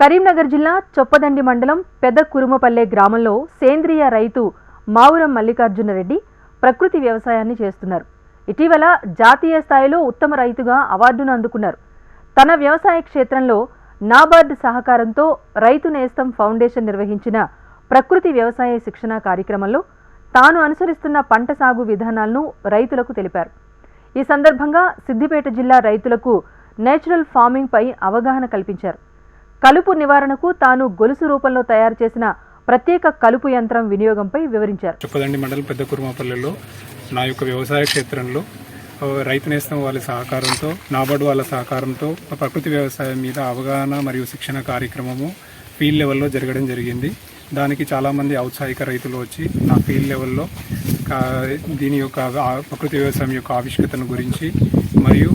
కరీంనగర్ జిల్లా చొప్పదండి మండలం పెద్ద కురుమపల్లె గ్రామంలో సేంద్రియ రైతు మావురం మల్లికార్జునరెడ్డి ప్రకృతి వ్యవసాయాన్ని చేస్తున్నారు. ఇటీవల జాతీయ స్థాయిలో ఉత్తమ రైతుగా అవార్డును అందుకున్నారు. తన వ్యవసాయ క్షేత్రంలో నాబార్డ్ సహకారంతో రైతు నేస్తం ఫౌండేషన్ నిర్వహించిన ప్రకృతి వ్యవసాయ శిక్షణ కార్యక్రమంలో తాను అనుసరిస్తున్న పంట సాగు విధానాలను రైతులకు తెలిపారు. ఈ సందర్భంగా సిద్దిపేట జిల్లా రైతులకు నేచురల్ ఫార్మింగ్పై అవగాహన కల్పించారు. కలుపు నివారణకు తాను గొలుసు రూపంలో తయారు చేసిన ప్రత్యేక కలుపు యంత్రం వినియోగంపై వివరించారు. చెప్పదండి మండలం పెద్ద కుర్మాపల్లెలో నా యొక్క వ్యవసాయ క్షేత్రంలో రైతు నేస్తం వాళ్ళ సహకారంతో నాబార్డు వాళ్ళ సహకారంతో ప్రకృతి వ్యవసాయం మీద అవగాహన మరియు శిక్షణ కార్యక్రమము ఫీల్డ్ లెవెల్లో జరగడం జరిగింది. దానికి చాలామంది ఔత్సాహిక రైతులు వచ్చి నా ఫీల్డ్ లెవెల్లో దీని యొక్క ప్రకృతి వ్యవసాయం యొక్క ఆవిష్కతను గురించి మరియు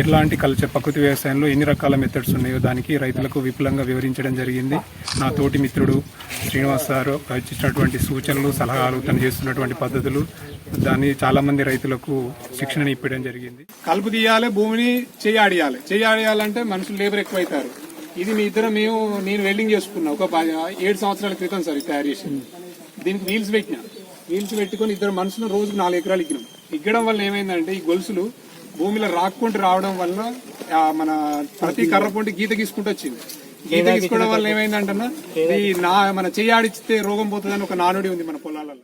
ఎట్లాంటి కల్చర్ ప్రకృతి వ్యవసాయంలో ఎన్ని రకాల మెథడ్స్ ఉన్నాయో దానికి రైతులకు విపులంగా వివరించడం జరిగింది. నా తోటి మిత్రుడు శ్రీనివాస్ సార్ ఇచ్చినటువంటి సూచనలు సలహాలు తను చేస్తున్నటువంటి పద్ధతులు దాన్ని చాలా మంది రైతులకు శిక్షణ ఇప్పడం జరిగింది. కలుపు తీయాలి భూమిని చేయాడియాలి. చేయాడియాలంటే మనుషులు లేబర్ ఎక్కువ అవుతారు ఇది మీ ఇద్దరు మేము నేను వెల్డింగ్ చేసుకున్నా. ఒక ఏడు సంవత్సరాల క్రితం సార్ ఇది తయారు చేసి దీనికి వీల్స్ పెట్టిన. వీల్స్ పెట్టుకొని ఇద్దరు మనుషులు రోజుకు నాలుగు ఎకరాలు ఇగ్గినాం ఇగ్గడం వల్ల ఏమైందంటే ఈ గొలుసులు భూమిలో రాక్కుంటూ రావడం వల్ల ఆ, మన ప్రతి కర్ర పొంటి గీత గీసుకుంటూ వచ్చింది. గీత గీసుకోవడం వల్ల ఏమైందంటే ఈ నా మన చెయ్యాడిస్తే రోగం పోతుందని ఒక నానుడి ఉంది మన పొలాలలో.